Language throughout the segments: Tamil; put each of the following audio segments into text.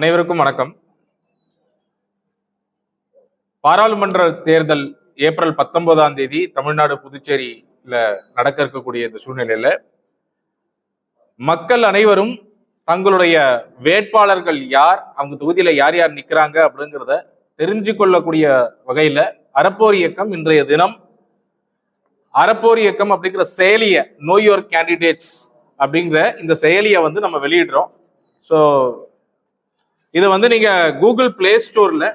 அனைவருக்கும் வணக்கம். பாராளுமன்ற தேர்தல் ஏப்ரல் பத்தொன்பதாம் தேதி தமிழ்நாடு புதுச்சேரியில நடக்க இருக்கக்கூடிய இந்த சூழ்நிலையில மக்கள் அனைவரும் தங்களுடைய வேட்பாளர்கள் யார் அவங்க தொகுதியில யார் யார் நிக்கிறாங்க அப்படிங்கிறத தெரிஞ்சு கொள்ளக்கூடிய வகையில அறப்போர் இயக்கம் இன்றைய தினம் அறப்போர் இயக்கம் அப்படிங்கிற செயலியை நோயோர் கேண்டிடேட்ஸ் அப்படிங்கிற இந்த செயலியை வந்து நம்ம வெளியிடுறோம். ஸோ இதை வந்து நீங்க கூகுள் பிளே ஸ்டோர்ல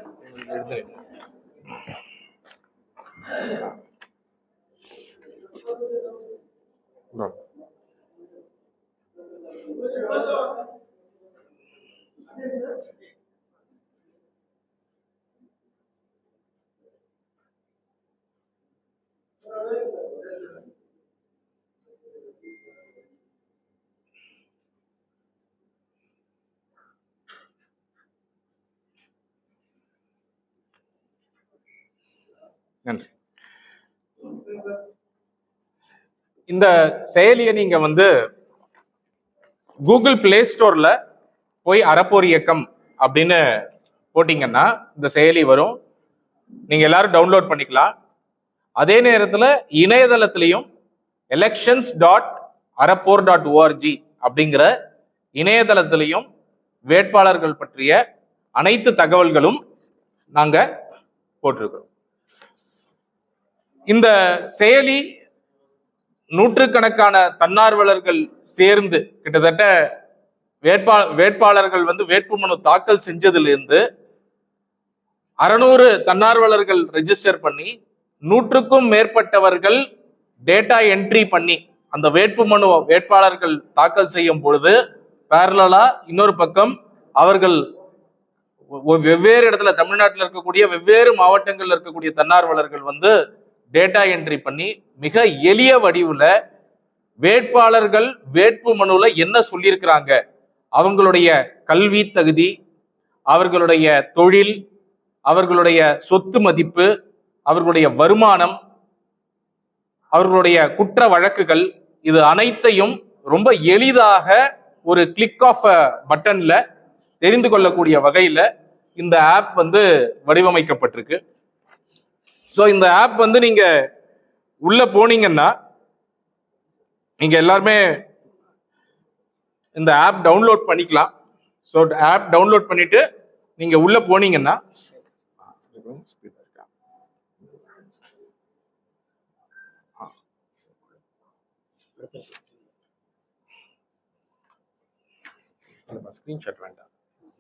நன்றி. இந்த செயலியை நீங்க வந்து கூகுள் பிளே ஸ்டோர்ல போய் அறப்போர் இயக்கம் அப்படின்னு போட்டிங்கன்னா இந்த செயலி வரும். நீங்க எல்லாரும் டவுன்லோட் பண்ணிக்கலாம். அதே நேரத்தில் இணையதளத்திலையும் elections dot Arappor dot ORG அப்படிங்கிற இணையதளத்திலையும் வேட்பாளர்கள் பற்றிய அனைத்து தகவல்களும் நாங்கள் போட்டிருக்கிறோம். இந்த செயலி நூற்றுக்கணக்கான தன்னார்வலர்கள் சேர்ந்து கிட்டத்தட்ட வேட்பா வேட்பாளர்கள் வந்து வேட்புமனு தாக்கல் செஞ்சதிலிருந்து அறநூறு தன்னார்வலர்கள் ரெஜிஸ்டர் பண்ணி நூற்றுக்கும் மேற்பட்டவர்கள் டேட்டா என்ட்ரி பண்ணி அந்த வேட்புமனு வேட்பாளர்கள் தாக்கல் செய்யும் பொழுது பேரலா இன்னொரு பக்கம் அவர்கள் வெவ்வேறு இடத்துல தமிழ்நாட்டில் இருக்கக்கூடிய வெவ்வேறு மாவட்டங்களில் இருக்கக்கூடிய தன்னார்வலர்கள் வந்து டேட்டா என்ட்ரி பண்ணி மிக எளிய வடிவில் வேட்பாளர்கள் வேட்பு மனுவில் என்ன சொல்லியிருக்கிறாங்க? அவங்களுடைய கல்வி தகுதி அவர்களுடைய தொழில் அவர்களுடைய சொத்து மதிப்பு அவர்களுடைய வருமானம் அவர்களுடைய குற்ற வழக்குகள் இது அனைத்தையும் ரொம்ப எளிதாக ஒரு கிளிக் ஆஃப் பட்டனில் தெரிந்து கொள்ளக்கூடிய வகையில் இந்த ஆப் வந்து வடிவமைக்கப்பட்டிருக்கு. ஸோ இந்த ஆப் வந்து நீங்க உள்ள போனீங்கன்னா நீங்க எல்லாருமே இந்த ஆப் டவுன்லோட் பண்ணிக்கலாம். ஸோ ஆப் டவுன்லோட் பண்ணிட்டு நீங்க உள்ள போனீங்கன்னா ஸ்கிரீன்ஷாட் வேண்டாம்.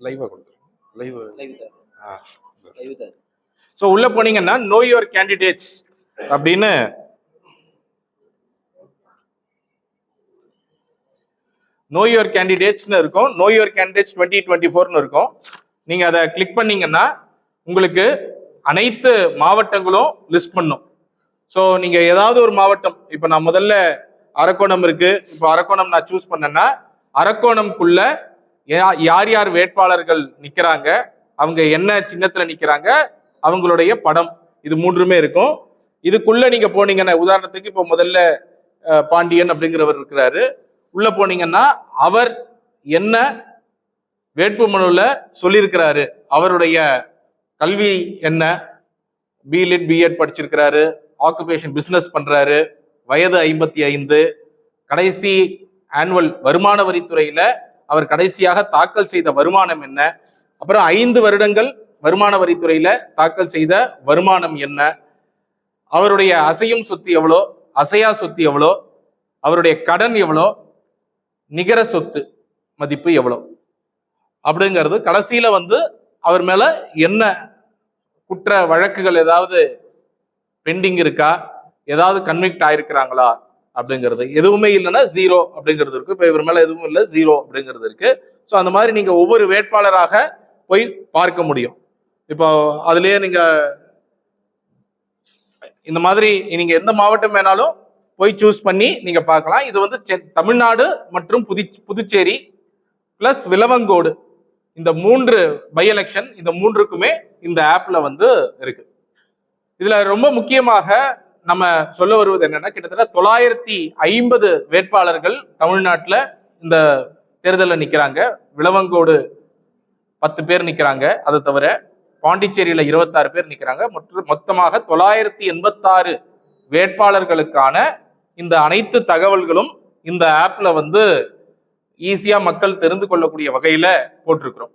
லைவா கொடுத்துருங்க. லைவ் லைவ் தான். லைவ் தான். ஸோ உள்ள போனீங்கன்னா நோ யுவர் கேண்டிடேட்ஸ் அப்படின்னு நோ யுவர் கேண்டிடேட்ஸ்னு இருக்கும். Know your candidates twenty twenty ஃபோர்னு இருக்கும். நீங்கள் அதை கிளிக் பண்ணீங்கன்னா உங்களுக்கு அனைத்து மாவட்டங்களும் லிஸ்ட் பண்ணும். ஸோ நீங்கள் ஏதாவது ஒரு மாவட்டம் இப்போ நான் முதல்ல அரக்கோணம் இருக்குது இப்போ அரக்கோணம் நான் சூஸ் பண்ணேன்னா அரக்கோணம்குள்ள யா- யார் யார் வேட்பாளர்கள் நிற்கிறாங்க அவங்க என்ன சின்னத்தில் நிற்கிறாங்க அவங்களுடைய படம். இது மூன்றுமே இருக்கும். இதுக்குள்ள நீங்க போனீங்கன்னா உதாரணத்துக்கு இப்போ முதல்ல பாண்டியன் அப்படிங்கிறவர் இருக்கிறாரு. உள்ள போனீங்கன்னா அவர் என்ன வேட்புமனுவில் சொல்லியிருக்கிறாரு? அவருடைய கல்வி என்ன? பிலிட் பிஎட் படிச்சிருக்கிறாரு. ஆக்குபேஷன் பிஸ்னஸ் பண்ணுறாரு வயது ஐம்பத்தி ஐந்து. கடைசி ஆனுவல் வருமான வரித்துறையில் அவர் கடைசியாக தாக்கல் செய்த வருமானம் என்ன? அப்புறம் ஐந்து வருடங்கள் வருமான வரித்துறையில தாக்கல் செய்த வருமானம் என்ன? அவருடைய அசையும் சொத்து எவ்வளோ? அசையா சொத்து எவ்வளோ? அவருடைய கடன் எவ்வளோ? நிகர சொத்து மதிப்பு எவ்வளோ? அப்படிங்கிறது கடைசியில வந்து அவர் மேல என்ன குற்ற வழக்குகள் ஏதாவது பெண்டிங் இருக்கா? ஏதாவது கன்விக்ட் ஆயிருக்கிறாங்களா? அப்படிங்கிறது. எதுவுமே இல்லைன்னா ஜீரோ அப்படிங்கிறது இருக்கு. இப்போ இவர் மேல எதுவும் இல்லை ஜீரோ அப்படிங்கிறது இருக்கு. ஸோ அந்த மாதிரி நீங்க ஒவ்வொரு வேட்பாளராக போய் பார்க்க முடியும். இப்போ அதுலயே நீங்க இந்த மாதிரி நீங்க எந்த மாவட்டம் வேணாலும் போய் சூஸ் பண்ணி நீங்க பார்க்கலாம். இது வந்து தமிழ்நாடு மற்றும் புது புதுச்சேரி பிளஸ் விலவங்கோடு இந்த மூன்று பை எலெக்ஷன் இந்த மூன்றுக்குமே இந்த ஆப்ல வந்து இருக்கு. இதுல ரொம்ப முக்கியமாக நம்ம சொல்ல வருவது என்னன்னா கிட்டத்தட்ட தொள்ளாயிரத்தி ஐம்பது வேட்பாளர்கள் தமிழ்நாட்டில் இந்த தேர்தலில் நிற்கிறாங்க விலவங்கோடு பத்து பேர் நிற்கிறாங்க அதை தவிர பாண்டிச்சேரியில் இருபத்தாறு பேர் நிற்கிறாங்க மற்றும் மொத்தமாக தொள்ளாயிரத்தி எண்பத்தாறு வேட்பாளர்களுக்கான இந்த அனைத்து தகவல்களும் இந்த ஆப்பில் வந்து ஈஸியாக மக்கள் தெரிந்து கொள்ளக்கூடிய வகையில் போட்டிருக்கிறோம்.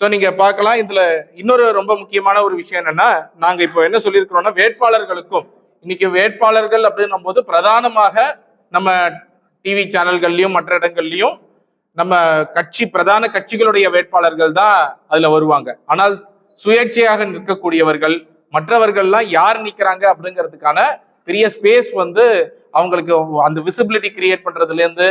ஸோ நீங்கள் பார்க்கலாம். இதில் இன்னொரு ரொம்ப முக்கியமான ஒரு விஷயம் என்னென்னா நாங்கள் இப்போ என்ன சொல்லியிருக்கிறோம்னா வேட்பாளர்களுக்கும் இன்னைக்கு வேட்பாளர்கள் அப்படின்னும் போது பிரதானமாக நம்ம டிவி சேனல்கள்லேயும் மற்ற இடங்கள்லையும் நம்ம கட்சி பிரதான கட்சிகளுடைய வேட்பாளர்கள் தான் அதில் வருவாங்க. ஆனால் சுயேட்சையாக நிற்கக்கூடியவர்கள் மற்றவர்கள்லாம் யார் நிற்கிறாங்க அப்படிங்கிறதுக்கான பெரிய ஸ்பேஸ் வந்து அவங்களுக்கு அந்த விசிபிலிட்டி கிரியேட் பண்ணுறதுலேருந்து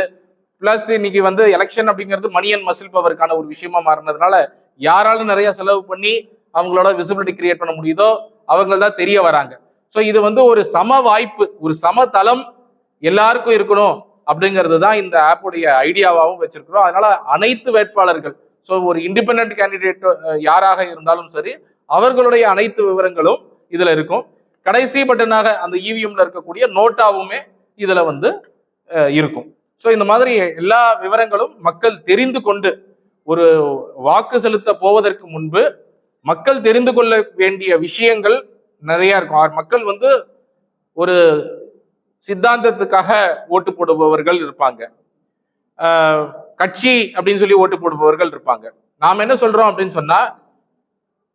ப்ளஸ் பிளஸ் இன்னைக்கு வந்து எலெக்ஷன் அப்படிங்கிறது மணி அண்ட் மசில் பவருக்கான ஒரு விஷயமா மாறினதுனால யாராலும் நிறைய செலவு பண்ணி அவங்களோட விசிபிலிட்டி கிரியேட் பண்ண முடியுதோ அவங்க தான் தெரிய வராங்க. ஸோ இது வந்து ஒரு சம வாய்ப்பு ஒரு சமதளம் எல்லாருக்கும் இருக்கணும் அப்படிங்கிறது தான் இந்த ஆப்புடைய ஐடியாவாகவும் வச்சிருக்கிறோம். அதனால அனைத்து வேட்பாளர்கள் ஸோ ஒரு இண்டிபெண்ட் கேண்டிடேட் யாராக இருந்தாலும் சரி அவர்களுடைய அனைத்து விவரங்களும் இதில் இருக்கும். கடைசி பட்டனாக அந்த இவிஎம்ல இருக்கக்கூடிய நோட்டாவுமே இதில் வந்து இருக்கும். ஸோ இந்த மாதிரி எல்லா விவரங்களும் மக்கள் தெரிந்து கொண்டு ஒரு வாக்கு செலுத்த போவதற்கு முன்பு மக்கள் தெரிந்து கொள்ள வேண்டிய விஷயங்கள் நிறையா இருக்கும். ஆர் மக்கள் வந்து ஒரு சித்தாந்தத்துக்காக ஓட்டு போடுபவர்கள் இருப்பாங்க. கட்சி அப்படின்னு சொல்லி ஓட்டு போடுபவர்கள் இருப்பாங்க. நாம் என்ன சொல்றோம் அப்படின்னு சொன்னா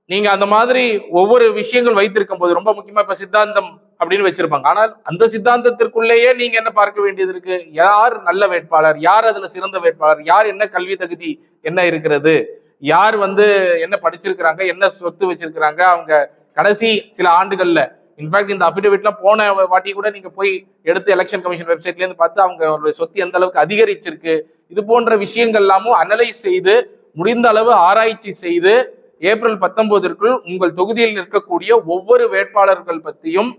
நீங்க அந்த மாதிரி ஒவ்வொரு விஷயங்கள் வைத்திருக்கும் போது ரொம்ப முக்கியமா இப்ப சித்தாந்தம் அப்படின்னு வச்சிருப்பாங்க. ஆனால் அந்த சித்தாந்தத்திற்குள்ளேயே நீங்க என்ன பார்க்க வேண்டியது இருக்கு? யார் நல்ல வேட்பாளர்? யார் அதுல சிறந்த வேட்பாளர்? யார் என்ன கல்வி தகுதி? என்ன இருக்கிறது? யார் வந்து என்ன படிச்சிருக்கிறாங்க? என்ன சொத்து வச்சிருக்கிறாங்க? அவங்க கடைசி சில ஆண்டுகள்ல இன்ஃபேக்ட் இந்த அஃபிடவிட்லாம் போன வாட்டி கூட நீங்கள் போய் எடுத்து எலெக்ஷன் கமிஷன் வெப்சைட்லேருந்து பார்த்து அவங்க அவருடைய சொத்து எந்த அளவுக்கு அதிகரிச்சிருக்கு இது போன்ற விஷயங்கள் எல்லாமும் அனலைஸ் செய்து முடிந்த அளவு ஆராய்ச்சி செய்து ஏப்ரல் பத்தொன்பதற்குள் உங்கள் தொகுதியில் இருக்கக்கூடிய ஒவ்வொரு வேட்பாளர்கள் பற்றியும்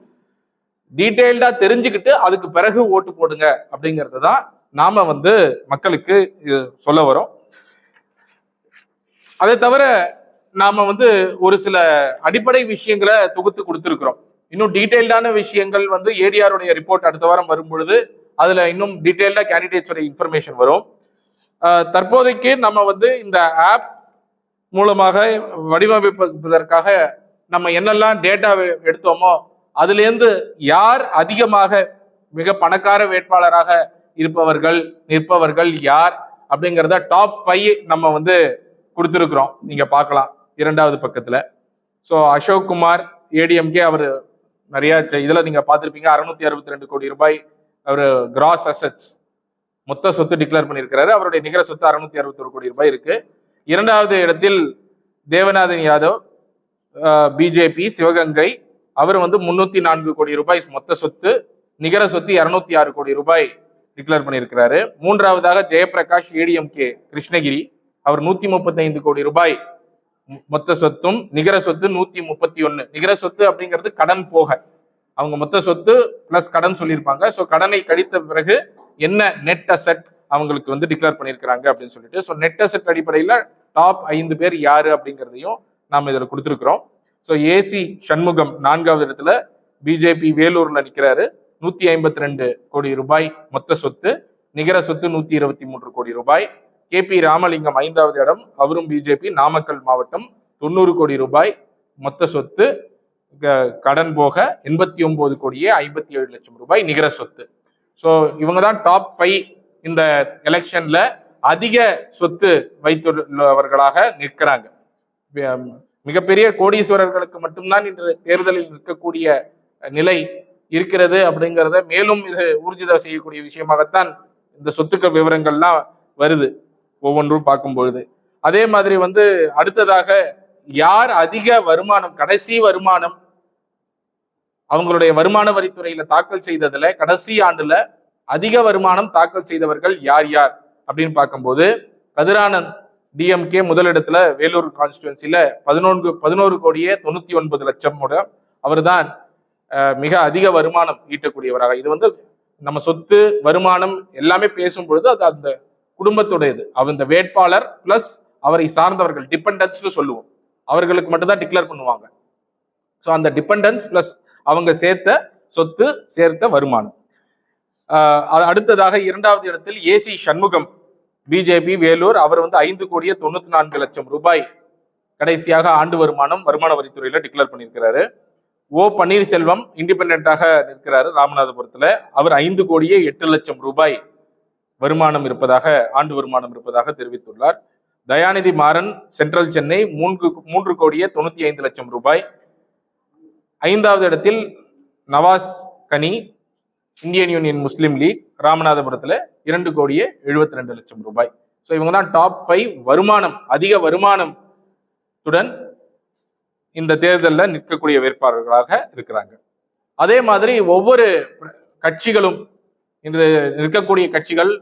டீட்டெயில்டாக தெரிஞ்சுக்கிட்டு அதுக்கு பிறகு ஓட்டு போடுங்க அப்படிங்கிறது தான் நாம் வந்து மக்களுக்கு இது சொல்ல வரோம். அதை தவிர நாம் வந்து ஒரு சில அடிப்படை விஷயங்களை தொகுத்து கொடுத்துருக்குறோம். இன்னும் டீட்டெயில்டான விஷயங்கள் வந்து ஏடிஆருடைய ரிப்போர்ட் அடுத்த வாரம் வரும் பொழுது இன்னும் டீட்டெயில்டாக கேண்டிடேட்ஸோட இன்ஃபர்மேஷன் வரும். தற்போதைக்கு நம்ம வந்து இந்த ஆப் மூலமாக வடிவமைப்பதற்காக நம்ம என்னெல்லாம் டேட்டா எடுத்தோமோ அதுலேருந்து யார் அதிகமாக மிக பணக்கார வேட்பாளராக இருப்பவர்கள் நிற்பவர்கள் யார் அப்படிங்கிறத டாப் ஃபைவ் நம்ம வந்து கொடுத்துருக்குறோம். நீங்கள் பார்க்கலாம். இரண்டாவது பக்கத்தில். ஸோ அசோக் குமார் ஏடிஎம்கே அவர் நிறைய இதில் நீங்கள் பார்த்துருப்பீங்க அறுநூத்தி அறுபத்தி ரெண்டு கோடி ரூபாய் அவர் கிராஸ் அசட்ஸ் மொத்த சொத்து டிக்ளேர் பண்ணியிருக்கிறாரு. அவருடைய நிகர சொத்து அறுநூத்தி அறுபத்தொரு கோடி ரூபாய் இருக்கு. இரண்டாவது இடத்தில் தேவநாதன் யாதவ் பிஜேபி சிவகங்கை அவர் வந்து முன்னூத்தி நான்கு கோடி ரூபாய் மொத்த சொத்து நிகர சொத்து இரநூத்தி ஆறு கோடி ரூபாய் டிக்ளேர் பண்ணியிருக்கிறாரு. மூன்றாவதாக ஜெயபிரகாஷ் ஏடிஎம்கே கிருஷ்ணகிரி அவர் நூத்தி முப்பத்தைந்து கோடி ரூபாய் மொத்த சொத்தும் நிகர சொத்து நூத்தி முப்பத்தி ஒன்னு நிகர சொத்து அப்படிங்கிறது கடன் போக. அவங்க மொத்த சொத்து பிளஸ் கடன் சொல்லியிருப்பாங்க. ஸோ கடனை கழித்த பிறகு என்ன நெட் அசெட் அவங்களுக்கு வந்து டிக்ளேர் பண்ணியிருக்கிறாங்க அப்படின்னு சொல்லிட்டு. ஸோ நெட் அசெட் அடிப்படையில் டாப் ஐந்து பேர் யாரு அப்படிங்கிறதையும் நாம் இதில் கொடுத்துருக்குறோம். ஸோ ஏசி சண்முகம் நான்காவது இடத்துல பிஜேபி வேலூரில் நிற்கிறாரு நூற்றி ஐம்பத்தி ரெண்டு கோடி ரூபாய் மொத்த சொத்து. நிகர சொத்து நூற்றி இருபத்தி மூன்று கோடி ரூபாய். கே பி ராமலிங்கம் ஐந்தாவது இடம் அவரும் பிஜேபி நாமக்கல் மாவட்டம் தொண்ணூறு கோடி ரூபாய் மொத்த சொத்து கடன் போக எண்பத்தி ஒன்பது கோடியே ஐம்பத்தி ஏழு லட்சம் ரூபாய் நிகர சொத்து. ஸோ இவங்க தான் டாப் ஃபைவ் இந்த எலெக்ஷன்ல அதிக சொத்து வைத்துள்ளவர்களாக நிற்கிறாங்க. மிகப்பெரிய கோடீஸ்வரர்களுக்கு மட்டும்தான் இன்று தேர்தலில் நிற்கக்கூடிய நிலை இருக்கிறது அப்படிங்கிறத மேலும் இது ஊர்ஜிதம் செய்யக்கூடிய விஷயமாகத்தான் இந்த சொத்துக்கள் விவரங்கள்லாம் வருது. ஒவ்வொன்றும் பார்க்கும் பொழுது அதே மாதிரி வந்து அடுத்ததாக யார் அதிக வருமானம் கடைசி வருமானம்? அவங்களுடைய வருமான வரித்துறையில தாக்கல் செய்ததுல கடைசி ஆண்டுல அதிக வருமானம் தாக்கல் செய்தவர்கள் யார் யார்? அப்படின்னு பார்க்கும்போது கதிரானந்த் டிஎம்கே முதலிடத்துல வேலூர் கான்ஸ்டுவன்சில பதினொன்று பதினோரு கோடியே தொண்ணூத்தி ஒன்பது லட்சம் அவர்தான் அஹ், மிக அதிக வருமானம் ஈட்டக்கூடியவராக. இது வந்து நம்ம சொத்து வருமானம் எல்லாமே பேசும் பொழுது அது அந்த குடும்பத்துடையது. அவர் வேட்பாளர் பிளஸ் அவரை சார்ந்தவர்கள் டிபெண்டன்ஸ்னு சொல்லுவோம். அவர்களுக்கு மட்டும்தான் டிக்ளேர் பண்ணுவாங்க. ஸோ அந்த டிபெண்டன்ஸ் பிளஸ் அவங்க சேர்த்த சொத்து சேர்த்த வருமானம். அடுத்ததாக இரண்டாவது இடத்தில் ஏசி சண்முகம் பிஜேபி வேலூர். அவர் வந்து ஐந்து கோடியே தொண்ணூத்தி நான்கு லட்சம் ரூபாய் கடைசியாக ஆண்டு வருமானம் வருமான வரித்துறையில டிக்ளேர் பண்ணியிருக்கிறாரு. ஓ பன்னீர்செல்வம் இண்டிபெண்டாக நிற்கிறாரு ராமநாதபுரத்துல. அவர் ஐந்து கோடியே எட்டு லட்சம் ரூபாய் வருமானம் இருப்பதாக ஆண்டு வருமானம் இருப்பதாக தெரிவித்துள்ளார். தயாநிதி மாறன் சென்ட்ரல் சென்னை மூன்று மூன்று கோடியே தொண்ணூத்தி ஐந்து லட்சம் ரூபாய். ஐந்தாவது இடத்தில் நவாஸ் கனி இந்தியன் யூனியன் முஸ்லீம் லீக் ராமநாதபுரத்தில் இரண்டு கோடியே எழுபத்தி ரெண்டு லட்சம் ரூபாய். ஸோ இவங்க தான் டாப் ஃபைவ் வருமானம் அதிக வருமானத்துடன் இந்த தேர்தலில் நிற்கக்கூடிய வேட்பாளர்களாக இருக்கிறாங்க. அதே மாதிரி ஒவ்வொரு கட்சிகளும் இன்று நிற்கக்கூடிய கட்சிகள்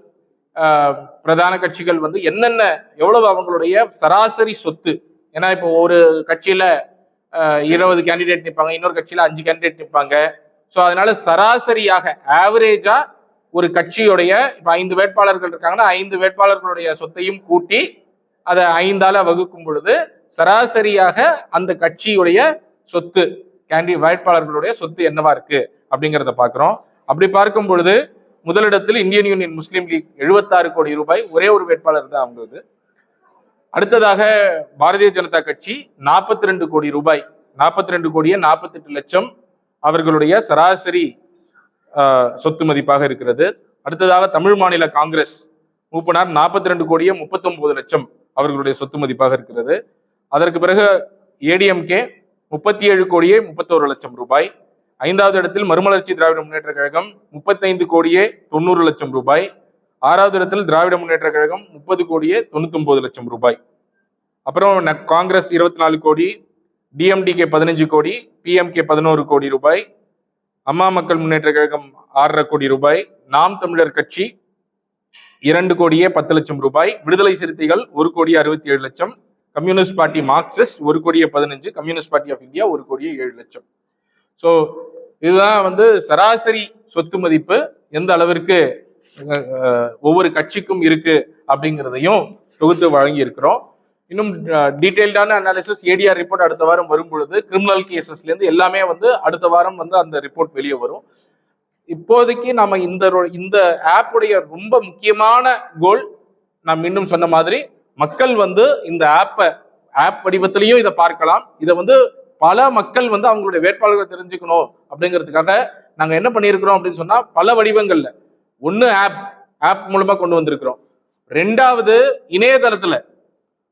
பிரதான கட்சிகள் வந்து என்னென்ன எவ்வளவு அவங்களுடைய சராசரி சொத்து? ஏன்னா இப்போ ஒரு கட்சியில இருபது கேண்டிடேட் நிற்பாங்க இன்னொரு கட்சியில அஞ்சு கேண்டிடேட் நிற்பாங்க ஸோ அதனால சராசரியாக ஆவரேஜா ஒரு கட்சியுடைய இப்போ ஐந்து வேட்பாளர்கள் இருக்காங்கன்னா ஐந்து வேட்பாளர்களுடைய சொத்தையும் கூட்டி அதை ஐந்தால வகுக்கும் பொழுது சராசரியாக அந்த கட்சியுடைய சொத்து கேண்டி வேட்பாளர்களுடைய சொத்து என்னவா இருக்கு? அப்படிங்கிறத பார்க்குறோம். அப்படி பார்க்கும் பொழுது முதலிடத்தில் இந்தியன் யூனியன் முஸ்லீம் லீக் 76 கோடி ரூபாய் ஒரே ஒரு வேட்பாளர் தான் அவங்களுக்கு அடுத்ததாக பாரதிய ஜனதா கட்சி 42 ரெண்டு கோடி ரூபாய் 42 ரெண்டு கோடியே 48 லட்சம் அவர்களுடைய சராசரி சொத்து மதிப்பாக இருக்கிறது. அடுத்ததாக தமிழ் மாநில காங்கிரஸ் மூப்பனார் 42 ரெண்டு கோடியே 39 லட்சம் அவர்களுடைய சொத்து மதிப்பாக இருக்கிறது. அதற்கு பிறகு ஏடிஎம்கே முப்பத்தி ஏழு கோடியே முப்பத்தோரு லட்சம் ரூபாய் ஐந்தாவது இடத்தில் மறுமலர்ச்சி திராவிட முன்னேற்ற கழகம் முப்பத்தைந்து கோடியே தொண்ணூறு லட்சம் ரூபாய். ஆறாவது இடத்தில் திராவிட முன்னேற்ற கழகம் முப்பது கோடியே தொண்ணூத்தொன்பது லட்சம் ரூபாய். அப்புறம் காங்கிரஸ் இருபத்தி நாலு கோடி டிஎம்டிகே பதினஞ்சு கோடி பிஎம்கே பதினோரு கோடி ரூபாய். அம்மா மக்கள் முன்னேற்ற கழகம் ஆறரை கோடி ரூபாய். நாம் தமிழர் கட்சி இரண்டு கோடியே பத்து லட்சம் ரூபாய். விடுதலை சிறுத்தைகள் ஒரு கோடி அறுபத்தி ஏழு லட்சம். கம்யூனிஸ்ட் பார்ட்டி மார்க்சிஸ்ட் ஒரு கோடியே பதினஞ்சு. கம்யூனிஸ்ட் பார்ட்டி ஆஃப் இந்தியா ஒரு கோடியே ஏழு லட்சம். ஸோ இதுதான் வந்து சராசரி சொத்து மதிப்பு எந்த அளவிற்கு ஒவ்வொரு கட்சிக்கும் இருக்கு அப்படிங்கிறதையும் தொகுத்து வழங்கி இருக்கிறோம் இன்னும் டீட்டெயில்டான அனாலிசிஸ் ஏடிஆர் ரிப்போர்ட் அடுத்த வாரம் வரும் பொழுது கிரிமினல் கேசஸ்லேருந்து எல்லாமே வந்து அடுத்த வாரம் வந்து அந்த ரிப்போர்ட் வெளியே வரும். இப்போதைக்கு நம்ம இந்த இந்த ஆப்புடைய ரொம்ப முக்கியமான கோல் நான் மீண்டும் சொன்ன மாதிரி மக்கள் வந்து இந்த ஆப்பை ஆப் வடிவத்திலையும் இதை பார்க்கலாம். இதை வந்து பல மக்கள் வந்து அவங்களுடைய வேட்பாளர்களை தெரிஞ்சுக்கணும் அப்படிங்கிறதுக்காக நாங்கள் என்ன பண்ணியிருக்கிறோம் அப்படின்னு சொன்னால் பல வடிவங்களில். ஒன்று ஆப் ஆப் மூலமாக கொண்டு வந்திருக்கிறோம். ரெண்டாவது இணையதளத்தில்.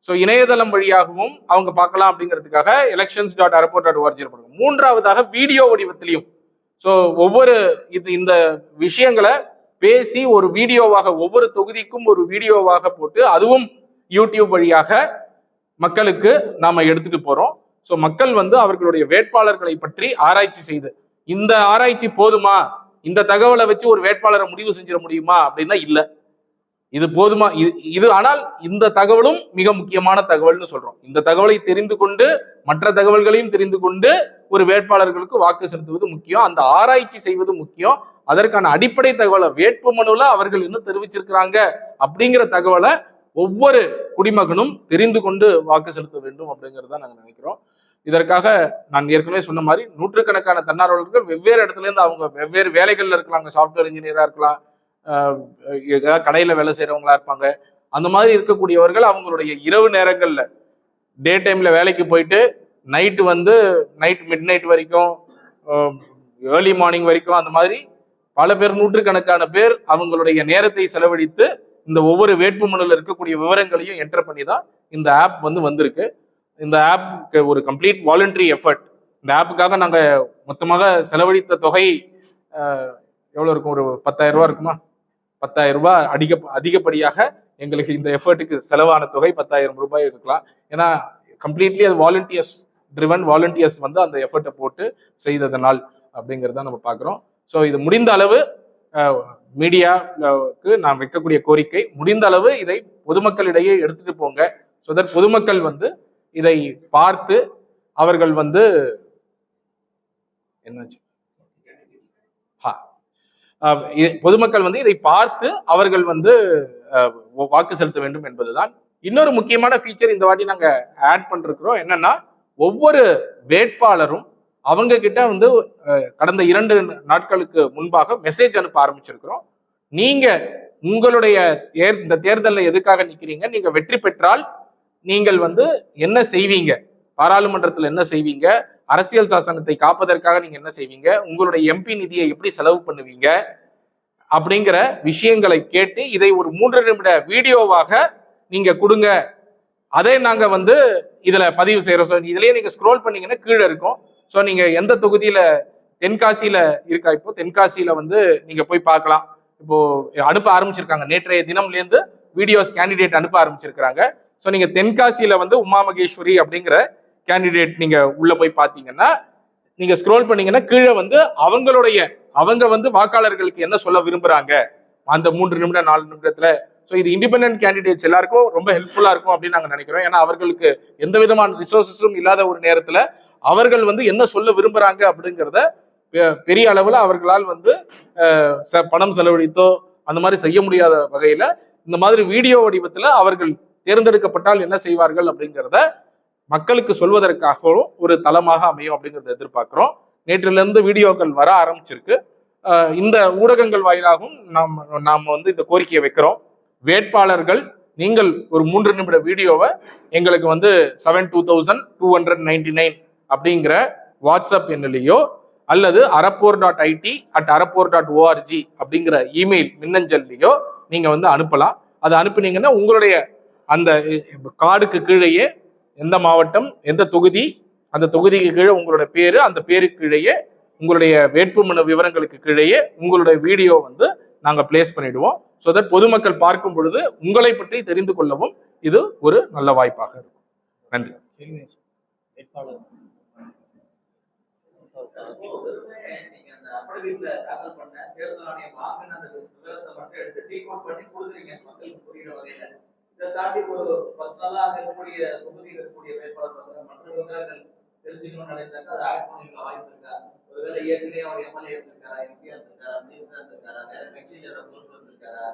ஸோ இணையதளம் வழியாகவும் அவங்க பார்க்கலாம் அப்படிங்கிறதுக்காக elections dot Arappor dot ORG மூன்றாவதாக வீடியோ வடிவத்திலையும். ஸோ ஒவ்வொரு இது இந்த விஷயங்களை பேசி ஒரு வீடியோவாக ஒவ்வொரு தொகுதிக்கும் ஒரு வீடியோவாக போட்டு அதுவும் யூடியூப் வழியாக மக்களுக்கு நாம் எடுத்துகிட்டு போகிறோம் ஸோ மக்கள் வந்து அவர்களுடைய வேட்பாளர்களை பற்றி ஆராய்ச்சி செய்து இந்த ஆராய்ச்சி போதுமா? இந்த தகவலை வச்சு ஒரு வேட்பாளரை முடிவு செஞ்சிட முடியுமா? அப்படின்னா இல்லை. இது போதுமா? இது இது ஆனால் இந்த தகவலும் மிக முக்கியமான தகவல்னு சொல்றோம். இந்த தகவலை தெரிந்து கொண்டு மற்ற தகவல்களையும் தெரிந்து கொண்டு ஒரு வேட்பாளர்களுக்கு வாக்கு செலுத்துவது முக்கியம். அந்த ஆராய்ச்சி செய்வது முக்கியம். அதற்கான அடிப்படை தகவலை வேட்பு மனுவில் அவர்கள் என்ன தெரிவிச்சிருக்கிறாங்க? அப்படிங்கிற தகவலை ஒவ்வொரு குடிமகனும் தெரிந்து கொண்டு வாக்கு செலுத்த வேண்டும் அப்படிங்கிறத நாங்கள் நினைக்கிறோம். இதற்காக நான் ஏற்கனவே சொன்ன மாதிரி நூற்றுக்கணக்கான தன்னார்வலர்கள் வெவ்வேறு இடத்துலேருந்து அவங்க வெவ்வேறு வேலைகளில் இருக்கலாம் சாஃப்ட்வேர் இன்ஜினியராக இருக்கலாம் ஏதாவது கடையில் வேலை செய்கிறவங்களா இருப்பாங்க. அந்த மாதிரி இருக்கக்கூடியவர்கள் அவங்களுடைய இரவு நேரங்களில் டே டைமில் வேலைக்கு போயிட்டு நைட்டு வந்து நைட் மிட் நைட் வரைக்கும் ஏர்லி மார்னிங் வரைக்கும் அந்த மாதிரி பல பேர் நூற்றுக்கணக்கான பேர் அவங்களுடைய நேரத்தை செலவழித்து இந்த ஒவ்வொரு வேட்புமனுல இருக்கக்கூடிய விவரங்களையும் என்டர் பண்ணி தான் இந்த ஆப் வந்து வந்திருக்கு. இந்த ஆப்க்கு ஒரு கம்ப்ளீட் வாலண்டரி எஃபர்ட் இந்த ஆப்புக்காக நாங்கள் மொத்தமாக செலவழித்த தொகை எவ்வளோ இருக்கும்? ஒரு பத்தாயிரம் ரூபா இருக்குமா? பத்தாயிரம் ரூபாய் அதிக அதிகப்படியாக எங்களுக்கு இந்த எஃபர்ட்டுக்கு செலவான தொகை பத்தாயிரம் ரூபாய் இருக்கலாம். ஏன்னா கம்ப்ளீட்லி அது வாலண்டியர்ஸ் ட்ரிவன் வாலண்டியர்ஸ் வந்து அந்த எஃபர்ட்டை போட்டு செய்ததனால் அப்படிங்கிறத நம்ம பார்க்குறோம். ஸோ இது முடிந்த அளவு மீடியாவுக்கு நான் வைக்கக்கூடிய கோரிக்கை முடிந்த அளவு இதை பொதுமக்களிடையே எடுத்துட்டு போங்க. ஸோ தட் பொதுமக்கள் வந்து இதை பார்த்து அவர்கள் வந்து என்னாச்சு? ஹா. பொதுமக்கள் வந்து இதை பார்த்து அவர்கள் வந்து வாக்கு செலுத்த வேண்டும் என்பதுதான் இன்னொரு முக்கியமான ஃபீச்சர் இந்த வாட்டி நாங்க ஆட் பண்ணிருக்கிறோம். என்னன்னா ஒவ்வொரு வேட்பாளரும் அவங்க கிட்ட வந்து கடந்த இரண்டு நாட்களுக்கு முன்பாக மெசேஜ் அனுப்ப ஆரம்பிச்சிருக்கிறோம். நீங்க உங்களுடைய தேர் இந்த தேர்தலில் எதுக்காக நிற்கிறீங்க நீங்க வெற்றி பெற்றால் நீங்கள் வந்து என்ன செய்வீங்க? பாராளுமன்றத்தில் என்ன செய்வீங்க? அரசியல் சாசனத்தை காப்பதற்காக நீங்க என்ன செய்வீங்க? உங்களுடைய எம்பி நிதியை எப்படி செலவு பண்ணுவீங்க? அப்படிங்கிற விஷயங்களை கேட்டு இதை ஒரு மூன்று நிமிட வீடியோவாக நீங்க கொடுங்க. அதை நாங்க வந்து இதுல பதிவு செய்யறோம் ஸோ இதுலயே நீங்க ஸ்க்ரோல் பண்ணீங்கன்னா கீழே இருக்கும். ஸோ நீங்க எந்த தொகுதியில தென்காசியில இருக்கா இப்போ? தென்காசியில வந்து நீங்க போய் பார்க்கலாம். இப்போ அனுப்ப ஆரம்பிச்சிருக்காங்க. நேற்றைய தினம்லேருந்து வீடியோஸ் கேண்டிடேட் அனுப்ப ஆரம்பிச்சிருக்கிறாங்க. ஸோ நீங்கள் தென்காசியில் வந்து உமா மகேஸ்வரி அப்படிங்கிற கேண்டிடேட் நீங்கள் உள்ளே போய் பார்த்தீங்கன்னா நீங்கள் ஸ்க்ரோல் பண்ணீங்கன்னா கீழே வந்து அவங்களுடைய அவங்க வந்து வாக்காளர்களுக்கு என்ன சொல்ல விரும்புகிறாங்க அந்த மூன்று நிமிடம் நாலு நிமிடத்தில். ஸோ இது இண்டிபெண்டன்ட் கேண்டிடேட்ஸ் எல்லாருக்கும் ரொம்ப ஹெல்ப்ஃபுல்லாக இருக்கும் அப்படின்னு நாங்கள் நினைக்கிறோம். ஏன்னா அவர்களுக்கு எந்த விதமான ரிசோர்ஸஸும் இல்லாத ஒரு நேரத்தில் அவர்கள் வந்து என்ன சொல்ல விரும்புகிறாங்க அப்படிங்கிறத பெ- பெரிய அளவில் அவர்களால் வந்து ச- பணம் செலவழித்தோ அந்த மாதிரி செய்ய முடியாத வகையில் இந்த மாதிரி வீடியோ வடிவத்தில் அவர்கள் தேர்ந்தெடுக்கப்பட்டால் என்ன செய்வார்கள் அப்படிங்கிறத மக்களுக்கு சொல்வதற்காகவும் ஒரு தளமாக அமையும் அப்படிங்கிறத எதிர்பார்க்கிறோம். நேற்றிலிருந்து வீடியோக்கள் வர ஆரம்பிச்சிருக்கு. இந்த ஊடகங்கள் வாயிலாகவும் நாம் நாம் வந்து இந்த கோரிக்கையை வைக்கிறோம். வேட்பாளர்கள் நீங்கள் ஒரு மூன்று நிமிட வீடியோவை எங்களுக்கு வந்து seven two thousand two hundred ninety nine அப்படிங்கிற வாட்ஸ்அப் எண்ணிலேயோ அல்லது Arappor dot ID at Arappor dot ORG அப்படிங்கிற இமெயில் மின்னஞ்சல்லையோ நீங்கள் வந்து அனுப்பலாம். அதை அனுப்புனீங்கன்னா உங்களுடைய அந்த கார்டுக்கு கீழேயே எந்த மாவட்டம் எந்த தொகுதி அந்த தொகுதிக்கு கீழே உங்களோட பேர் அந்த பேருக்கு கீழேயே உங்களுடைய வேட்புமனு விவரங்களுக்கு கீழேயே உங்களுடைய வீடியோ வந்து நாங்கள் பிளேஸ் பண்ணிடுவோம். ஸோ தட் பொதுமக்கள் பார்க்கும் பொழுது உங்களை பற்றி தெரிந்து கொள்ளவும் இது ஒரு நல்ல வாய்ப்பாக இருக்கும். நன்றி. வேட்பாளர் பண்ண தேர்தல் ஆணையம் வாங்கின அந்த விவரத்தை மட்டும் எடுத்து பண்ணி கொடுக்குறீங்க மக்களுக்கு வகையில. இதை தாண்டி ஒரு personal அங்க இருக்கக்கூடிய தொகுதியில் இருக்கக்கூடிய வேட்பாளர் வந்து மற்ற விவரங்கள் தெரிஞ்சுக்கணும்னு நினைச்சாக்க அதை ஆட் பண்ணிக்க வாய்ப்பு இருக்கா? ஒருவேளை ஏற்கனவே அவர் எம்எல்ஏ இருந்திருக்காரா, எம்பியா இருந்திருக்காரா, மினிஸ்டரா இருந்திருக்காரா, வேற கட்சியில பொறுப்பு இருந்திருக்காரா,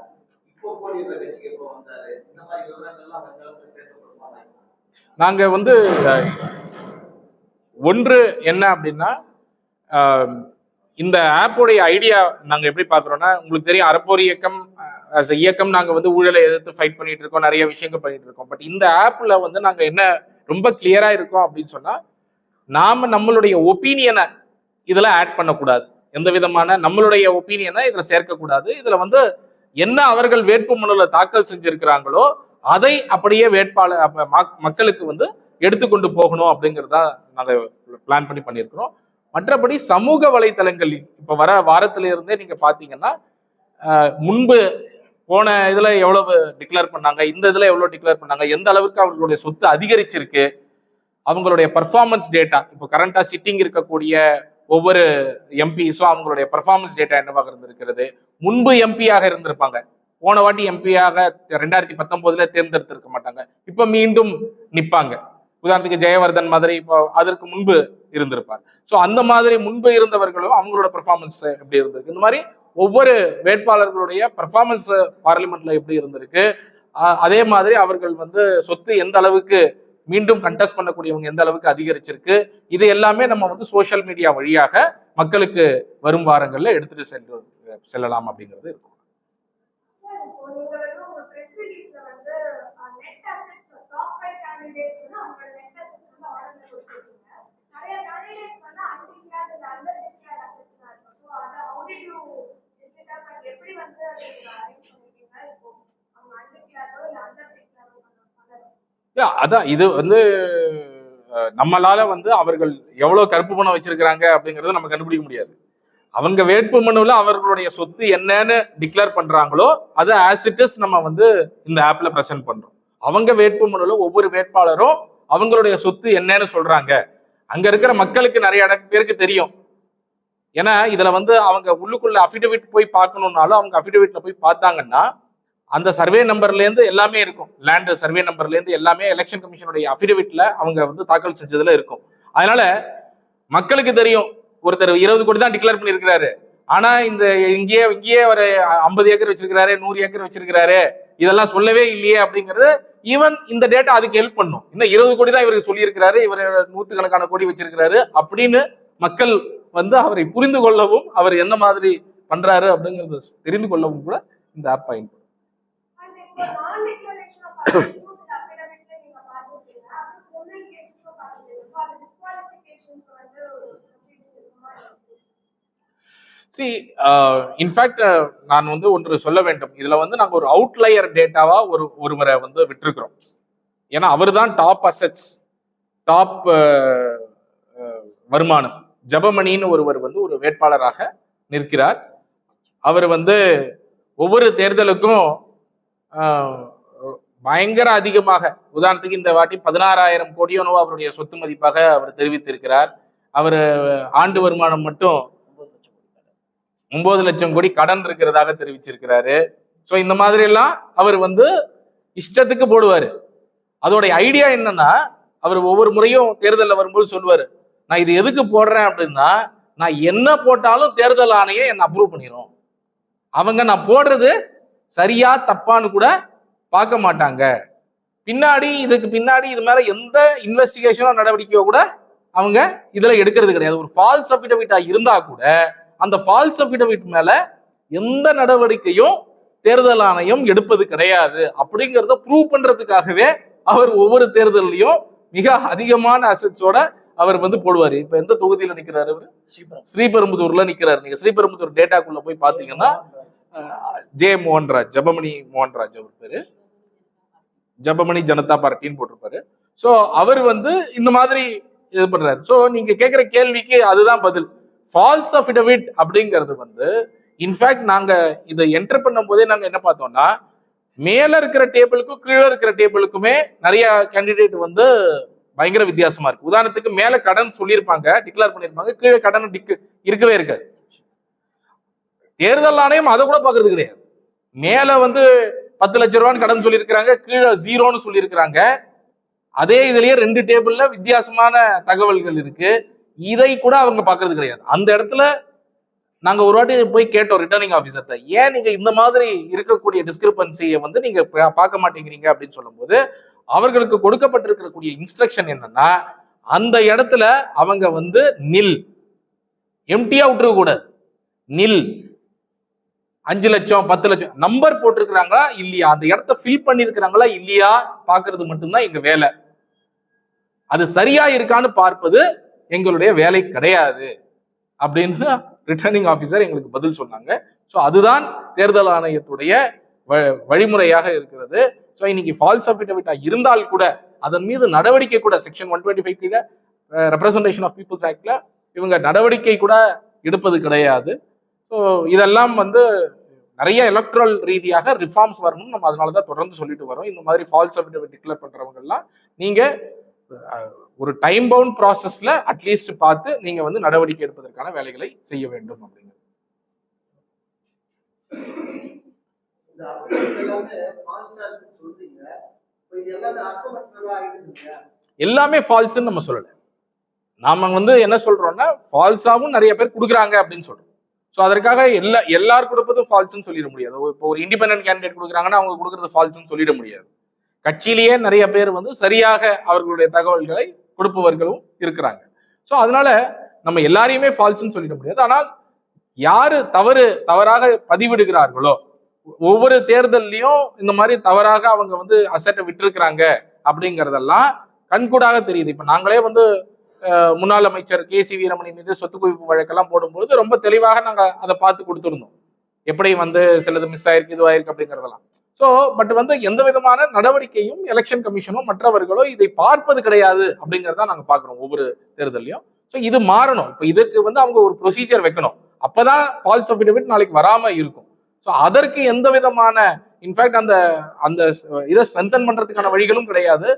இப்போ போட்டியிடுற கட்சிக்கு எப்போ வந்தாரு? இந்த மாதிரி விவரங்கள்லாம் அந்த அளவுக்கு சேர்க்கப்படுமா நாங்க வந்து ஒன்று என்ன அப்படின்னா இந்த ஆப்போடைய ஐடியா நாங்கள் எப்படி பார்க்குறோன்னா உங்களுக்கு தெரியும் அறப்போர் இயக்கம் as இயக்கம் நாங்கள் வந்து ஊழலை எதிர்த்து ஃபைட் பண்ணிட்டு இருக்கோம் நிறைய விஷயங்கள் பண்ணிட்டு இருக்கோம். பட் இந்த ஆப்பில் வந்து நாங்கள் என்ன ரொம்ப கிளியராக இருக்கோம் அப்படின்னு சொன்னால் நாம் நம்மளுடைய ஒப்பீனியனை இதெல்லாம் ஆட் பண்ணக்கூடாது. எந்த விதமான நம்மளுடைய ஒப்பீனியனை இதில் சேர்க்கக்கூடாது. இதில் வந்து என்ன அவர்கள் வேட்புமனுல தாக்கல் செஞ்சுருக்கிறாங்களோ அதை அப்படியே வேட்பாளர் மக்- மக்களுக்கு வந்து எடுத்துக்கொண்டு போகணும் அப்படிங்கிறதா நாங்கள் பிளான் பண்ணி பண்ணியிருக்கிறோம் மற்றபடி சமூக வலைத்தளங்கள் இப்போ வர வாரத்திலிருந்தே நீங்கள் பார்த்தீங்கன்னா முன்பு போன இதுல எவ்வளவு டிக்ளேர் பண்ணாங்க? இந்த இதுல எவ்வளவு டிக்ளேர் பண்ணாங்க? எந்த அளவுக்கு அவர்களுடைய சொத்து அதிகரிச்சிருக்கு? அவங்களுடைய பர்ஃபார்மன்ஸ் டேட்டா இப்போ கரண்டா சிட்டிங் இருக்கக்கூடிய ஒவ்வொரு எம்பிஸும் அவங்களுடைய பர்ஃபார்மன்ஸ் டேட்டா என்னவாக இருந்திருக்கிறது? முன்பு எம்பியாக இருந்திருப்பாங்க. போன வாட்டி எம்பியாக ரெண்டாயிரத்தி பத்தொன்பதுல தேர்ந்தெடுத்திருக்க மாட்டாங்க. இப்ப மீண்டும் நிப்பாங்க. உதாரணத்துக்கு ஜெயவர்தன் மாதிரி இப்போ அதற்கு முன்பு இருந்திருப்பார். ஸோ அந்த மாதிரி முன்பு இருந்தவர்களும் அவங்களோட பெர்ஃபார்மன்ஸ் எப்படி இருந்திருக்கு? இந்த மாதிரி ஒவ்வொரு வேட்பாளர்களுடைய பர்ஃபார்மன்ஸ் பார்லிமெண்ட்ல எப்படி இருந்திருக்கு? அதே மாதிரி அவர்கள் வந்து சொத்து எந்த அளவுக்கு மீண்டும் கண்டெஸ்ட் பண்ணக்கூடியவங்க எந்த அளவுக்கு அதிகரிச்சிருக்கு? இது எல்லாமே நம்ம வந்து சோஷியல் மீடியா வழியாக மக்களுக்கு வரும் வாரங்களில் எடுத்துட்டு சென்று செல்லலாம் அப்படிங்கிறது இருக்கும் சார், இப்போ நீங்க வந்து உங்க press releaseல வந்து, அஹ், net assets, top five candidates வந்து அவங்களோட net assets வந்து order ல கொடுத்திருக்கீங்க. நிறைய candidates வந்து undeclared இல்ல underdeclared assets தான் இருக்கும். So, அதை how did you pick it up and எப்படி வந்து அதை நீங்க arrange பண்ணிருக்கீங்க? இப்போ அவங்க undeclared ஓ இல்ல underdeclared ஓ பண்ண- பண்ணணும். Yeah, அதான் இது வந்து நம்மளால வந்து அவர்கள் எவ்வளவு கருப்பு பணம் வச்சிருக்கிறாங்க அப்படிங்கறத நம்ம கண்டுபிடிக்க முடியாது. அவங்க வேட்பு மனுவில் அவர்களுடைய சொத்து என்னன்னு டிக்ளேர் பண்றாங்களோ அதை ஆஸ் இட் இஸ் நம்ம வந்து இந்த ஆப்ல ப்ரெசென்ட் பண்றோம். அவங்க வேட்பு மனுவில் ஒவ்வொரு வேட்பாளரும் அவங்களுடைய சொத்து என்னன்னு சொல்றாங்க. அங்க இருக்கிற மக்களுக்கு நிறைய பேருக்கு தெரியும். ஏன்னா இதுல வந்து அவங்க உள்ளுக்குள்ள அஃபிடவிட் போய் பார்க்கணுன்னாலும் அவங்க அஃபிடவிட்ல போய் பார்த்தாங்கன்னா அந்த சர்வே நம்பர்லேருந்து எல்லாமே இருக்கும். லேண்டு சர்வே நம்பர்லேருந்து எல்லாமே எலெக்ஷன் கமிஷனுடைய அஃபிடவிட்டில் அவங்க வந்து தாக்கல் செஞ்சதில் இருக்கும். அதனால மக்களுக்கு தெரியும். ஒருத்தர் இருபது கோடி தான் டிக்ளேர் பண்ணியிருக்கிறாரு. ஆனால் இந்த இங்கேயே இங்கேயே ஒரு ஐம்பது ஏக்கர் வச்சிருக்கிறாரு நூறு ஏக்கர் வச்சிருக்கிறாரு. இதெல்லாம் சொல்லவே இல்லையே அப்படிங்கிறது ஈவன் இந்த டேட்டா அதுக்கு ஹெல்ப் பண்ணும். இன்னும் இருபது கோடி தான் இவருக்கு சொல்லியிருக்கிறாரு. இவர் நூற்றுக்கணக்கான கோடி வச்சிருக்கிறாரு அப்படின்னு மக்கள் வந்து அவரை புரிந்து கொள்ளவும் அவர் என்ன மாதிரி பண்றாரு அப்படிங்கறத தெரிந்து கொள்ளவும் கூட இந்த ஆப் பயன்படும். சி இன்ஃபேக்ட் uh, uh, நான் வந்து ஒன்று சொல்ல வேண்டும். இதில் வந்து நாங்கள் ஒரு அவுட்லயர் டேட்டாவாக ஒரு ஒருவரை வந்து விட்டுருக்குறோம். ஏன்னா அவர் தான் டாப் அசட்ஸ் டாப் வருமானம். ஜபமணின்னு ஒருவர் வந்து ஒரு வேட்பாளராக நிற்கிறார். அவர் வந்து ஒவ்வொரு தேர்தலுக்கும் பயங்கர அதிகமாக உதாரணத்துக்கு இந்த வாட்டி பதினாறாயிரம் கோடியோனோ அவருடைய சொத்து மதிப்பாக அவர் தெரிவித்திருக்கிறார். அவர் ஆண்டு வருமானம் மட்டும் ஒன்பது லட்சம் கோடி கடன் லட்சம் கோடி கடன் இருக்கிறதாக தெரிவிச்சிருக்கிறாரு. ஸோ இந்த மாதிரி எல்லாம் அவர் வந்து இஷ்டத்துக்கு போடுவார். அதோடைய ஐடியா என்னன்னா அவர் ஒவ்வொரு முறையும் தேர்தலில் வரும்போது சொல்லுவார். நான் இது எதுக்கு போடுறேன் அப்படின்னா நான் என்ன போட்டாலும் தேர்தல் ஆணையம் என்னை அப்ரூவ் பண்ணிடும் அவங்க நான் போடுறது சரியா தப்பான்னு கூட பார்க்க மாட்டாங்க. பின்னாடி இதுக்கு பின்னாடி இது மேல எந்த இன்வெஸ்டிகேஷனோ நடவடிக்கையோ கூட அவங்க இதுல எடுக்கிறது கிடையாது. ஒரு ஃபால்ஸ் அஃபிடவிட்டா இருந்தா கூட அந்த ஃபால்ஸ் அஃபிடவிட் மேல எந்த நடவடிக்கையும் தேர்தல் ஆணையம் எடுப்பது கிடையாது. அப்படிங்கிறத ப்ரூவ் பண்றதுக்காகவே அவர் ஒவ்வொரு தேர்தல்லையும் மிக அதிகமான அசட்ஸோட அவர் வந்து போடுவாரு. இப்ப எந்த தொகுதியில நிக்கிறாரு அவரு? ஸ்ரீபுரம் ஸ்ரீபெரும்புதூர்ல நிக்கிறாரு. நீங்க ஸ்ரீபெரும்புதூர் டேட்டாக்குள்ள போய் பாத்தீங்கன்னா ஜே மோகன்ராஜ் ஜபமணி மோகன்ராஜ் அவர் பேரு. ஜபமணி ஜனதா பார்ட்டின்னு போட்டிருப்பாரு. ஸோ அவர் வந்து இந்த மாதிரி இது பண்றாரு. ஸோ நீங்க கேட்குற கேள்விக்கு அதுதான் பதில். ஃபால்ஸ் அஃபிடவிட் அப்படிங்கிறது வந்து இன்ஃபேக்ட் நாங்க இதை என்டர் பண்ணும் போதே நாங்க என்ன பார்த்தோம்னா மேல இருக்கிற டேபிளுக்கும் கீழே இருக்கிற டேபிளுக்குமே நிறைய கேண்டிடேட் வந்து பயங்கர வித்தியாசமா இருக்கு. உதாரணத்துக்கு மேல கடன் சொல்லியிருப்பாங்க டிக்ளேர் பண்ணியிருப்பாங்க கீழே கடன் இருக்கவே இருக்காது. தேர்தல் ஆணையம் அதை கூட பாக்குறது கிடையாது. மேல வந்து பத்து லட்ச ரூபான்னு கடன் சொல்லியிருக்கிறாங்க கீழே ஜீரோன்னு சொல்லியிருக்கிறாங்க. அதே இதுலயே ரெண்டு டேபிள்ல வித்தியாசமான தகவல்கள் இருக்கு. இதை கூட அவங்க பாக்குறது கிடையாது. அந்த இடத்துல நாங்க ஒரு வாட்டி போய் கேட்டோம் ரிட்டர்னிங் ஆஃபீஸர்கிட்ட ஏன் நீங்க இந்த மாதிரி இருக்கக்கூடிய டிஸ்கிரிபன்சியை வந்து நீங்க பார்க்க மாட்டேங்கிறீங்க? அப்படின்னு சொல்லும்போது அவர்களுக்கு கொடுக்கப்பட்டிருக்கக்கூடிய இன்ஸ்ட்ரக்ஷன் என்னன்னா அந்த இடத்துல அவங்க வந்து நில் எம்டியா விட்டுருக்க கூடாது. நில் அஞ்சு லட்சம் பத்து லட்சம். நம்பர் போட்டிருக்கிறாங்களா? இல்லையா? அந்த இடத்த ஃபில் பண்ணிருக்கிறாங்களா இல்லையா? பாக்குறது மட்டும்தான் எங்க வேலை. அது சரியா இருக்கான்னு பார்ப்பது எங்களுடைய வேலை கிடையாது. அப்படின்னு ரிட்டர்னிங் ஆஃபீஸர் எங்களுக்கு பதில் சொன்னாங்க. ஸோ அதுதான் தேர்தல் ஆணையத்துடைய வ- வழிமுறையாக இருக்கிறது. ஸோ இன்னைக்கு ஃபால்ஸ் அஃபிடவிட்டா இருந்தால் கூட அதன் மீது நடவடிக்கை கூட செக்ஷன் ஒன் டுவெண்ட்டி ஃபைவ் கீழே ரெப்ரசன்டேஷன் ஆஃப் பீப்புள்ஸ் ஆக்டில் இவங்க நடவடிக்கை கூட எடுப்பது கிடையாது. ஸோ இதெல்லாம் வந்து நிறைய எலக்ட்ரல் ரீதியாக ரிஃபார்ம்ஸ் வரணும்னு நம்ம அதனால தான் தொடர்ந்து சொல்லிட்டு வரோம். இந்த மாதிரி ஃபால்ஸ் அஃபிடவிட் டிக்ளேர் பண்ணுறவங்கெல்லாம் நீங்கள் ஒரு டைம் பவுண்ட் ப்ராசஸில் அட்லீஸ்ட் பார்த்து நீங்கள் வந்து நடவடிக்கை எடுப்பதற்கான வேலைகளை செய்ய வேண்டும் அப்படிங்கிறது. இந்த எல்லாமே ஃபால்ஸ்ன்னு நம்ம சொல்லலை. நாம வந்து என்ன சொல்றோம்னா ஃபால்ஸாவும் நிறைய பேர் கொடுக்குறாங்க அப்படின்னு சொல்றோம். ஸோ அதற்காக எல்லா எல்லாரும் கொடுப்பதும் ஃபால்ஸ்ன்னு சொல்லிட முடியாது. இப்போ ஒரு இண்டிபெண்டன்ட் கேண்டிடேட் கொடுக்குறாங்கன்னா அவங்க கொடுக்குறது ஃபால்ஸ்னு சொல்லிட முடியாது. கட்சியிலேயே நிறைய பேர் வந்து சரியாக அவர்களுடைய தகவல்களை கொடுப்பவர்களும் இருக்கிறாங்க. ஸோ அதனால நம்ம எல்லாரையுமே ஃபால்ஸ்ன்னு சொல்லிட முடியாது. ஆனால் யாரு தவறு தவறாக பதிவிடுகிறார்களோ ஒவ்வொரு தேர்தல்லையும் இந்த மாதிரி தவறாக அவங்க வந்து அசட்டை விட்டுருக்குறாங்க அப்படிங்கிறதெல்லாம் கண்கூடாக தெரியுது. இப்போ நாங்களே வந்து முன்னாள் அமைச்சர் கே சி வீரமணி மீது சொத்து குவிப்பு வழக்கெல்லாம் போடும்பொழுது ரொம்ப தெளிவாக நாங்கள் அதை பார்த்து கொடுத்துருந்தோம். எப்படி வந்து சிலது மிஸ் ஆயிருக்கு இதுவாயிருக்கு அப்படிங்கிறதெல்லாம். ஸோ பட் வந்து எந்த விதமான நடவடிக்கையும் எலெக்ஷன் கமிஷனோ மற்றவர்களோ இதை பார்ப்பது கிடையாது அப்படிங்கிறத நாங்கள் பார்க்குறோம் ஒவ்வொரு தேர்தலையும் ஸோ இது மாறணும். இப்போ இதுக்கு வந்து அவங்க ஒரு ப்ரொசீஜர் வைக்கணும். அப்போதான் ஃபால்ஸ் அஃபிடவிட் நாளைக்கு வராமல் இருக்கும். ஸோ அதற்கு எந்த விதமான இன்ஃபேக்ட் அந்த அந்த இதை ஸ்ட்ரென்தன் பண்றதுக்கான வழிகளும் கிடையாது.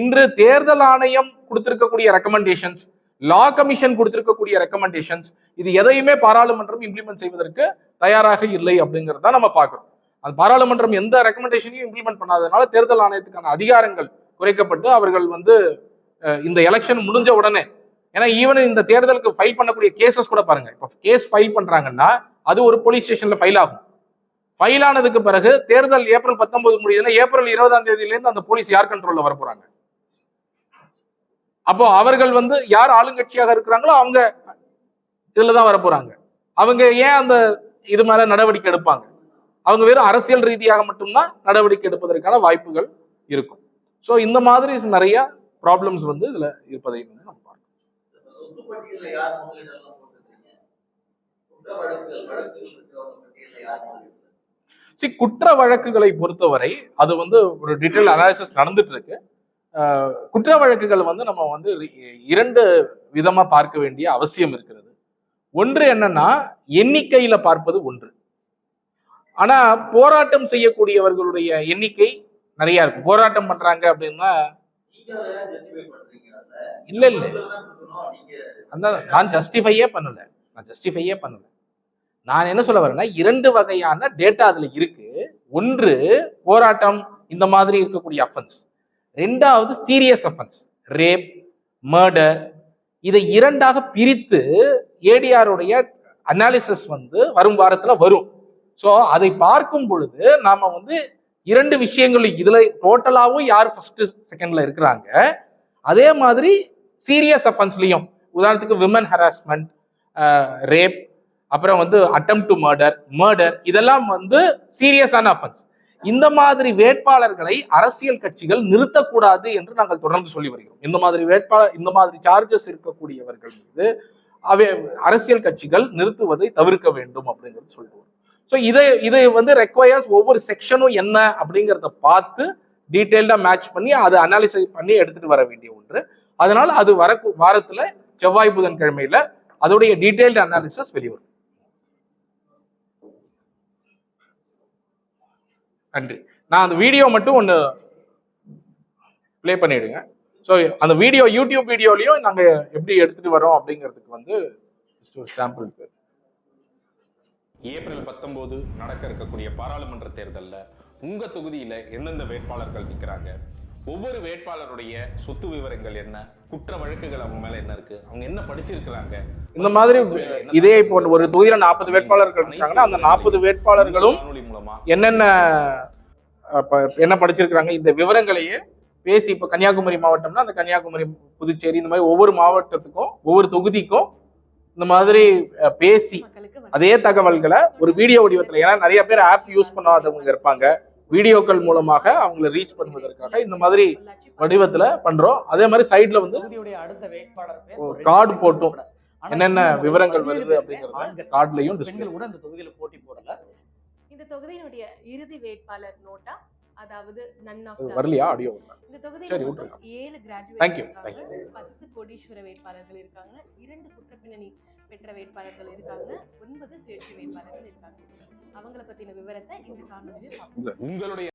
இன்று தேர்தல் ஆணையம் கொடுத்திருக்கக்கூடிய ரெக்கமெண்டேஷன்ஸ் லா கமிஷன் கொடுத்திருக்கக்கூடிய ரெக்கமெண்டேஷன்ஸ் இது எதையுமே பாராளுமன்றம் இம்ப்ளிமெண்ட் செய்வதற்கு தயாராக இல்லை அப்படிங்கிறத நம்ம பார்க்குறோம். அது பாராளுமன்றம் எந்த ரெக்கமெண்டேஷனையும் இம்ப்ளிமெண்ட் பண்ணாததுனால தேர்தல் ஆணையத்துக்கான அதிகாரங்கள் குறைக்கப்பட்டு அவர்கள் வந்து இந்த எலெக்ஷன் முடிஞ்ச உடனே ஏன்னா ஈவன் இந்த தேர்தலுக்கு ஃபைல் பண்ணக்கூடிய கேசஸ் கூட பாருங்க. இப்போ கேஸ் ஃபைல் பண்றாங்கன்னா அது ஒரு போலீஸ் ஸ்டேஷன்ல ஃபைல் ஆகும். ஃபைல் ஆனதுக்கு பிறகு தேர்தல் ஏப்ரல் பத்தொன்பது முடியுதுன்னா ஏப்ரல் இருபதாம் தேதியிலேருந்து அந்த போலீஸ் யார் கண்ட்ரோல்ல வர போறாங்க அப்போ அவர்கள் வந்து யார் ஆளுங்கட்சியாக இருக்கிறாங்களோ அவங்க இதுல தான் வர போறாங்க அவங்க ஏன் அந்த இது மேல நடவடிக்கை எடுப்பாங்க? அவங்க வெறும் அரசியல் ரீதியாக மட்டும்தான் நடவடிக்கை எடுப்பதற்கான வாய்ப்புகள் இருக்கும். ஸோ இந்த மாதிரி நிறைய ப்ராப்ளம்ஸ் வந்து இதுல இருப்பதை வந்து நம்ம பார்க்கணும். சி குற்ற வழக்குகளை பொறுத்தவரை அது வந்து ஒரு டீட்டெயில் அனாலிசிஸ் நடந்துட்டு இருக்கு குற்ற வழக்குகள் வந்து நம்ம வந்து இ- இரண்டு விதமாக பார்க்க வேண்டிய அவசியம் இருக்கிறது. ஒன்று என்னன்னா எண்ணிக்கையில் பார்ப்பது ஒன்று. ஆனால் போராட்டம் செய்யக்கூடியவர்களுடைய எண்ணிக்கை நிறைய இருக்கு. போராட்டம் பண்றாங்க அப்படின்னா இல்லை இல்லை. அந்த நான் ஜஸ்டிஃபையே பண்ணலை. நான் ஜஸ்டிஃபையே பண்ணலை. நான் என்ன சொல்ல வரேன்னா இரண்டு வகையான டேட்டா அதுல இருக்கு. ஒன்று போராட்டம் இந்த மாதிரி இருக்கக்கூடிய அஃபென்ஸ் ரெண்டாவது சீரியஸ் அஃபென்ஸ் ரேப் மர்டர் இதை இரண்டாக பிரித்து ஏடிஆருடைய அனாலிசிஸ் வந்து வரும் வாரத்தில் வரும். ஸோ அதை பார்க்கும் பொழுது நாம் வந்து இரண்டு விஷயங்கள் இதில் டோட்டலாகவும் யார் ஃபஸ்ட்டு செகண்டில் இருக்கிறாங்க. அதே மாதிரி சீரியஸ் அஃபென்ஸ்லையும் உதாரணத்துக்கு விமன் ஹராஸ்மெண்ட் ரேப் அப்புறம் வந்து அட்டம் டு மர்டர் மர்டர் இதெல்லாம் வந்து சீரியஸான அஃபென்ஸ் இந்த மாதிரி வேட்பாளர்களை அரசியல் கட்சிகள் நிறுத்தக்கூடாது என்று நாங்கள் தொடர்ந்து சொல்லி வருகிறோம். இந்த மாதிரி வேட்பாளர் இந்த மாதிரி சார்ஜஸ் இருக்கக்கூடியவர்கள் மீது அவை அரசியல் கட்சிகள் நிறுத்துவதை தவிர்க்க வேண்டும் அப்படிங்கிறது சொல்லுவோம் ஸோ இதை இதை வந்து ரெக்வயர்ஸ் ஒவ்வொரு செக்ஷனும் என்ன அப்படிங்கிறத பார்த்து டீட்டெயில்டாக மேட்ச் பண்ணி அதை அனாலிசிஸ் பண்ணி எடுத்துட்டு வர வேண்டிய ஒன்று. அதனால் அது வர வாரத்தில் செவ்வாய் புதன்கிழமையில அதோடைய டீட்டெயில்டு அனாலிசிஸ் வெளிவரும். நன்றி நான் அந்த வீடியோ மட்டும் ஒன்று ப்ளே பண்ணிவிடுங்க ஸோ அந்த வீடியோ யூடியூப் வீடியோலையும் நாங்கள் எப்படி எடுத்துகிட்டு வரோம் அப்படிங்கிறதுக்கு வந்து ஒரு சாம்பிள் இருக்குது ஏப்ரல் பத்தொம்போது நடக்க இருக்கக்கூடிய பாராளுமன்ற தேர்தலில் உங்கள் தொகுதியில் எந்தெந்த வேட்பாளர்கள் நிற்கிறாங்க ஒவ்வொரு வேட்பாளருடைய சொத்து விவரங்கள் என்ன? குற்ற வழக்குகள் அவங்க மேல என்ன இருக்கு? அவங்க என்ன படிச்சிருக்கிறாங்க? இந்த மாதிரி இதே இப்போ ஒரு தொகுதியில நாற்பது வேட்பாளர்கள் இருக்காங்கன்னா அந்த நாற்பது வேட்பாளர்களும் மூலமா என்னென்ன என்ன படிச்சிருக்கிறாங்க இந்த விவரங்களையே பேசி இப்போ கன்னியாகுமரி மாவட்டம்னா அந்த கன்னியாகுமரி புதுச்சேரி இந்த மாதிரி ஒவ்வொரு மாவட்டத்துக்கும் ஒவ்வொரு தொகுதிக்கும் இந்த மாதிரி பேசி அதே தகவல்களை ஒரு வீடியோ வடிவத்தில் ஏன்னா நிறைய பேர் ஆப் யூஸ் பண்ணாதவங்க இருப்பாங்க. வீடியோக்கள் மூலமாக அவங்கள ரீச் பண்ணுவதற்காக இந்த மாதிரி வடிவத்துல பண்றோம். அதே மாதிரி சைடுல வந்து அடுத்த வேட்பாளர் ரெண்டு போட்டும். என்னென்ன விவரங்கள் வருது அப்படிங்கறத. கார்டுலையும் கூட இந்த தொகுதியில போட்டி போடல. இந்த தொகுதியினுடைய இறுதி வேட்பாளர் நோட்டா அதாவது நன் ஆஃப் வரலையா? ஆடியோ இந்த தொகுதியில. ஏழு கிராஜுவேட் இருக்காங்க. பத்து கோடீஸ்வர வேட்பாளர்கள் இருக்காங்க. இரண்டு குற்றப்பின்னணி பெற்ற வேட்பாளர்கள் இருக்காங்க. ஒன்பது சுயேட்சை வேட்பாளர்கள் இருக்காங்க. அவங்கள பத்தின விவரத்தை இந்த காணொலியில் உங்களுடைய